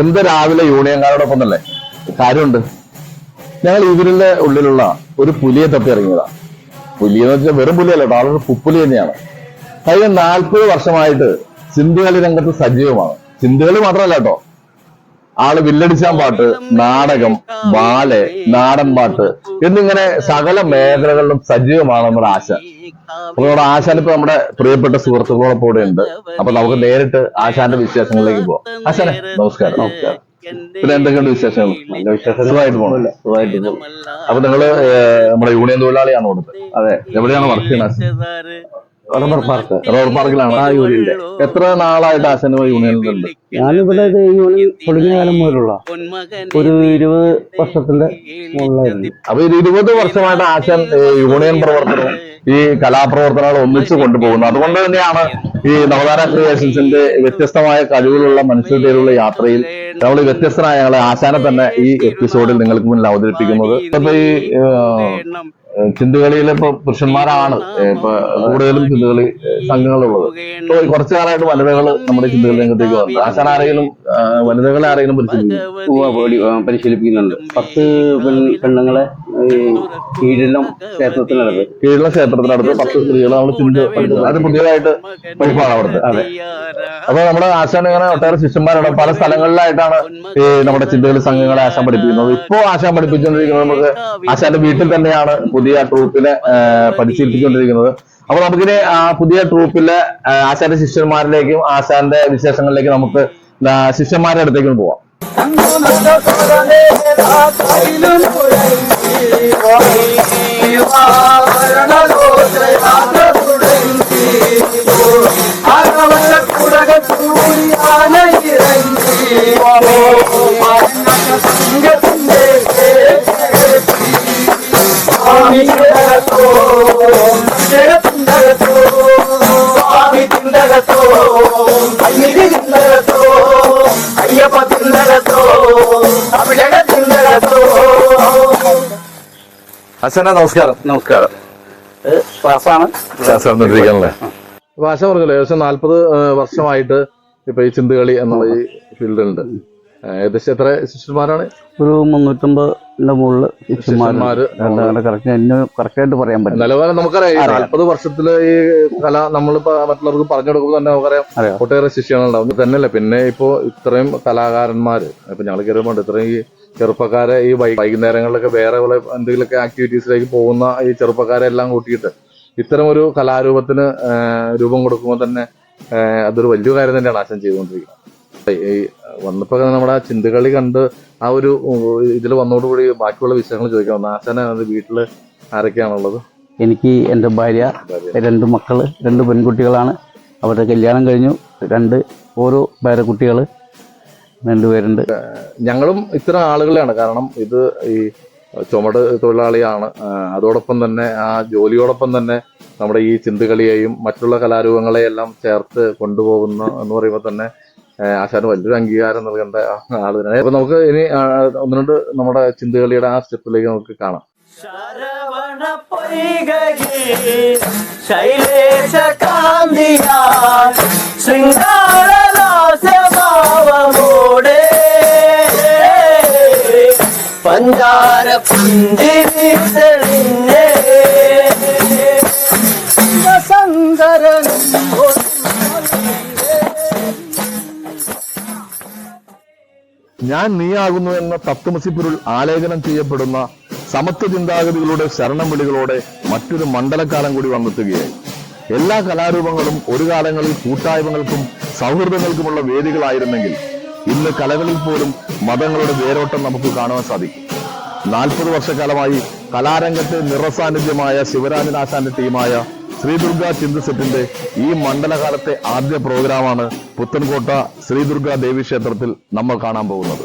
എന്ത് രാവിലെ യൂണിയൻകാരോടൊപ്പം തന്നെ? കാര്യമുണ്ട്. ഞങ്ങൾ ഇവരുടെ ഉള്ളിലുള്ള ഒരു പുലിയെ തപ്പി ഇറങ്ങിയതാ. പുലി എന്ന് വെച്ചാൽ വെറും പുലിയല്ല കേട്ടോ ആളൊരു പുപ്പുലി തന്നെയാണ്. കഴിഞ്ഞ നാൽപ്പത് വർഷമായിട്ട് സിന്ധുകളി രംഗത്ത് സജീവമാണ്. സിന്ധുകളി മാത്രമല്ല കേട്ടോ ആൾ വില്ലടിച്ചാൻ പാട്ട് നാടകം ബാല നാടൻ പാട്ട് എന്നിങ്ങനെ സകല മേഖലകളിലും സജീവമാണ് നമ്മുടെ ആശ. അപ്പൊ നമ്മുടെ ആശാൻ ഇപ്പൊ നമ്മുടെ പ്രിയപ്പെട്ട സുഹൃത്തുക്കളോടൊപ്പം കൂടെ ഉണ്ട്. അപ്പൊ നമുക്ക് നേരിട്ട് ആശാന്റെ വിശേഷങ്ങളിലേക്ക് പോവാം. ആശാനെ നമസ്കാരം. നമസ്കാരം. പിന്നെ എന്തൊക്കെയുണ്ട് വിശേഷങ്ങൾ? നല്ല വിശേഷം സുഖമായിട്ട് പോകണം സുഖമായിട്ട് പോകും. അപ്പൊ നിങ്ങൾ നമ്മുടെ യൂണിയൻ തൊഴിലാളിയാണോ കൊടുത്തത് അതെ. എവിടെയാണ് വർക്ക് ചെയ്യുന്നത്? Rubber park. റോഡ് പാർക്കിലാണ് ആ യൂണിയന്റെ എത്ര നാളായിട്ട് ആശാന് യൂണിയനിലുണ്ട് ഞാനിവിടെ ഇത് ഈ യൂണിയൻ പൊളിഞ്ഞ കാലം മുതലുള്ള ഒരു ഇരുപത് വർഷത്തിന്റെ മുകളിലായിരുന്നു. അപ്പൊ ഒരു ഇരുപത് വർഷമായിട്ട് ആശൻ യൂണിയൻ പ്രവർത്തനവും ഈ കലാപ്രവർത്തനങ്ങൾ ഒന്നിച്ചു കൊണ്ടുപോകുന്നു അതുകൊണ്ട് തന്നെയാണ് ഈ നവതാര ക്രിയേഷൻസിന്റെ വ്യത്യസ്തമായ കഴിവുകളുള്ള മനുഷ്യരുടെയുള്ള യാത്രയിൽ നമ്മൾ വ്യത്യസ്തനായ ഞങ്ങളെ ആശാനെ തന്നെ ഈ എപ്പിസോഡിൽ നിങ്ങൾക്ക് മുന്നിൽ അവതരിപ്പിക്കുന്നത്. അപ്പൊ ഈ ഏഹ്, ചിന്തുകളിയിൽ ഇപ്പൊ പുരുഷന്മാരാണ് ഇപ്പൊ കൂടുതലും ചിന്തുകളി സംഘങ്ങളുള്ളത്. ഇപ്പൊ കുറച്ചു കാലമായിട്ട് വനിതകൾ നമ്മുടെ ചിന്തകളി രംഗത്തേക്ക് വന്നു. ആശാൻ ആരെങ്കിലും വനിതകളെ ആരെങ്കിലും ആ, പരിശീലിപ്പിക്കുന്നുണ്ട്. പത്ത് പെൺ പെണ്ണുങ്ങളെ ഈ ക്ഷേത്രത്തിനടുത്ത്. കീഴിലെ ക്ഷേത്രത്തിനടുത്ത് പത്ത് സ്ത്രീകൾ നമ്മൾ ചിന്ത അത് പുതിയതായിട്ട് പഠിപ്പാണ് അവിടുത്തെ. അതെ. അപ്പൊ നമ്മുടെ ആശാൻ ഇങ്ങനെ ഒട്ടേറെ ശിഷ്യന്മാരുടെ പല സ്ഥലങ്ങളിലായിട്ടാണ് ഈ നമ്മുടെ ചിന്തകളി സംഘങ്ങളെ ആശാൻ പഠിപ്പിക്കുന്നത്. ഇപ്പോ ആശാൻ പഠിപ്പിച്ചുകൊണ്ടിരിക്കുന്നത് നമുക്ക് ആശാന്റെ വീട്ടിൽ തന്നെയാണ് പുതിയ ട്രൂപ്പിനെ പരിശീലിപ്പിച്ചുകൊണ്ടിരിക്കുന്നത്. അപ്പൊ നമുക്കിനി ആ പുതിയ ട്രൂപ്പിലെ ആശാന്റെ ശിഷ്യന്മാരിലേക്കും ആശാന്റെ വിശേഷങ്ങളിലേക്കും നമുക്ക് ശിഷ്യന്മാരുടെ അടുത്തേക്കും പോവാം. స్వామి తిండలతో అన్ని తిండలతో അച്ഛന നമസ്കാരം. നമസ്കാരം. ശ്വാസാണ് ശ്വാസാണല്ലേ ഭാഷ പറഞ്ഞല്ലോ ഏകദേശം നാല്പത് വർഷമായിട്ട് ഇപ്പൊ ഈ ചിന്തുകളി എന്നുള്ള ഈ ഫീൽഡിലുണ്ട്. ഏകദേശം എത്ര ശിഷ്യന്മാരാണ്? ഒരു മുന്നൂറ്റമ്പതിന്റെ മുകളിൽ ശിഷ്യന്മാര്. ശിഷ്യന്മാര് കറക്റ്റ് എന്നെ കറക്റ്റായിട്ട് പറയാൻ പറ്റും നിലവാരം നമുക്കറിയാം. നാല്പത് വർഷത്തിൽ ഈ കല നമ്മൾ മറ്റുള്ളവർക്ക് പറഞ്ഞു കൊടുക്കുമ്പോൾ തന്നെ നമുക്കറിയാം. ഒട്ടേറെ ശിഷ്യങ്ങളുണ്ടാവും. തന്നെയല്ലേ തന്നെയല്ല. പിന്നെ ഇപ്പോ ഇത്രയും കലാകാരന്മാര് ഇപ്പൊ ഞങ്ങൾ കയറുമ്പോൾ ഇത്രയും ഈ ചെറുപ്പക്കാരെ ഈ വൈകുന്നേരങ്ങളിലൊക്കെ വേറെ പോലെ എന്തെങ്കിലുമൊക്കെ ആക്ടിവിറ്റീസിലേക്ക് പോകുന്ന ഈ ചെറുപ്പക്കാരെ എല്ലാം കൂട്ടിയിട്ട് ഇത്തരം ഒരു കലാരൂപത്തിന് രൂപം കൊടുക്കുമ്പോൾ തന്നെ അതൊരു വലിയ കാര്യം തന്നെയാണ് ആശം ചെയ്തുകൊണ്ടിരിക്കുന്നത്. ഈ വന്നപ്പോ നമ്മുടെ ആ ചിന്തകളി കണ്ട് ആ ഒരു ഇതിൽ വന്നതോടുകൂടി ബാക്കിയുള്ള വിഷയങ്ങൾ ചോദിക്കാം ആശാന വീട്ടിൽ ആരൊക്കെയാണുള്ളത്? എനിക്ക് എന്റെ ഭാര്യ രണ്ട് മക്കൾ രണ്ട് പെൺകുട്ടികളാണ്. അവരുടെ കല്യാണം കഴിഞ്ഞു. രണ്ട് ഓരോ പേരക്കുട്ടികൾ രണ്ടുപേരുണ്ട്. ഞങ്ങളും ഇത്തരം ആളുകളെയാണ്. കാരണം ഇത് ഈ ചുമട് തൊഴിലാളിയാണ്. അതോടൊപ്പം തന്നെ ആ ജോലിയോടൊപ്പം തന്നെ നമ്മുടെ ഈ ചിന്തകളിയെയും മറ്റുള്ള കലാരൂപങ്ങളെയെല്ലാം ചേർത്ത് കൊണ്ടുപോകുന്ന എന്ന് പറയുമ്പോൾ തന്നെ ആശാന് വലിയൊരു അംഗീകാരം നൽകേണ്ട ആൾ തന്നെ അപ്പൊ നമുക്ക് ഇനി ഒന്ന് രണ്ട് നമ്മുടെ ചിന്തകളിയുടെ ആ സ്റ്റെപ്പിലേക്ക് നമുക്ക് കാണാം ശൈലേശ കാന്തിയാ പഞ്ചാര പുഞ്ചിരി ഞാൻ നീയാകുന്നു എന്ന തത്വമസിപ്പുരുൾ ആലേഖനം ചെയ്യപ്പെടുന്ന സമത്വ ചിന്താഗതികളുടെ ശരണം വിളികളോടെ മറ്റൊരു മണ്ഡലകാലം കൂടി വന്നെത്തുകയായി. എല്ലാ കലാരൂപങ്ങളും ഒരു കാലങ്ങളിൽ കൂട്ടായ്മകൾക്കും സൗഹൃദങ്ങൾക്കുമുള്ള വേദികളായിരുന്നെങ്കിൽ ഇന്ന് കലകളിൽ പോലും മതങ്ങളുടെ വേരോട്ടം നമുക്ക് കാണുവാൻ സാധിക്കും. നാൽപ്പത് വർഷക്കാലമായി കലാരംഗത്തെ നിറസാന്നിധ്യമായ ശിവരാജനാശാന്റെ ടീമായ ശ്രീദുർഗ ചിന്ത സെറ്റിന്റെ ഈ മണ്ഡലകാലത്തെ ആദ്യ പ്രോഗ്രാമാണ് പുത്തൻകോട്ട ശ്രീദുർഗ ദേവി ക്ഷേത്രത്തിൽ നമ്മൾ കാണാൻ പോകുന്നത്.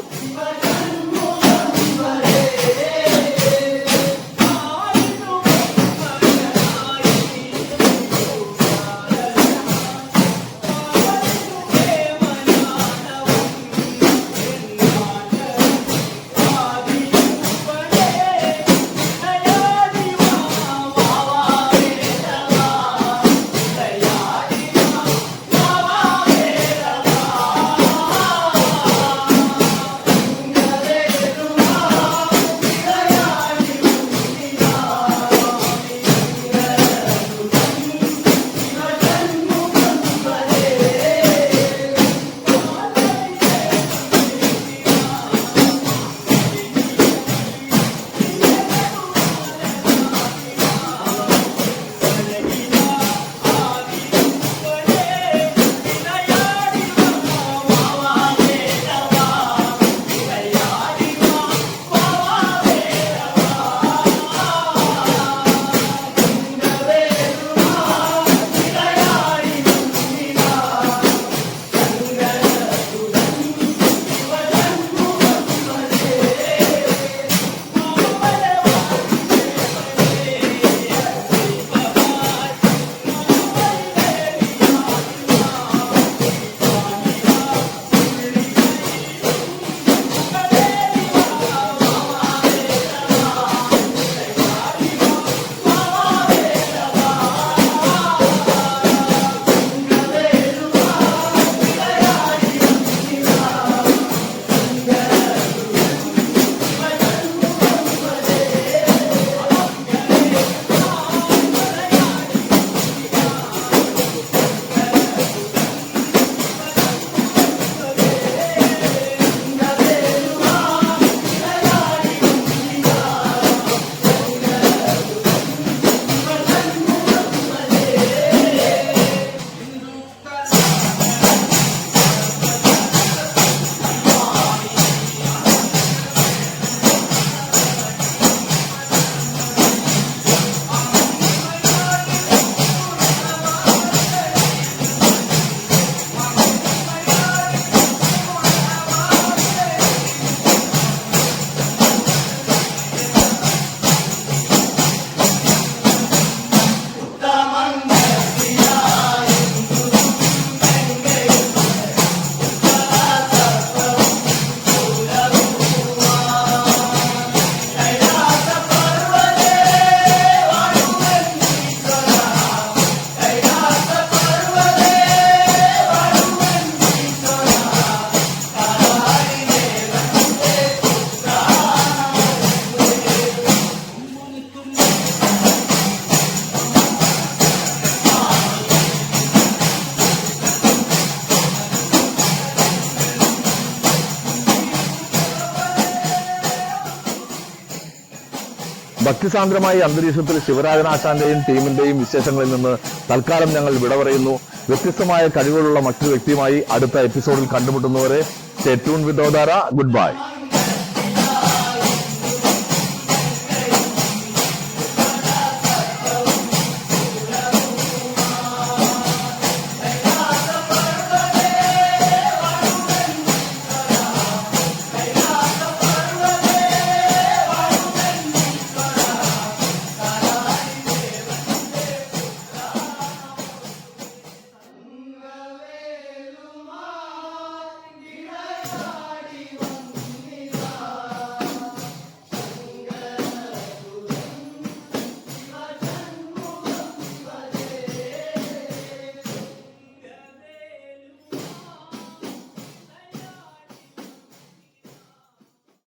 ഭക്തിസാന്ദ്രമായ അന്തരീക്ഷത്തിൽ ശിവരാജനാശാന്റെയും ടീമിന്റെയും വിശേഷങ്ങളിൽ നിന്ന് തൽക്കാലം ഞങ്ങൾ വിട പറയുന്നു. വ്യത്യസ്തമായ കഴിവുകളുള്ള മറ്റൊരു വ്യക്തിയുമായി അടുത്ത എപ്പിസോഡിൽ കണ്ടുമുട്ടുന്നവരെ സ്റ്റേ വിത്ത് ഗുഡ് ബൈ.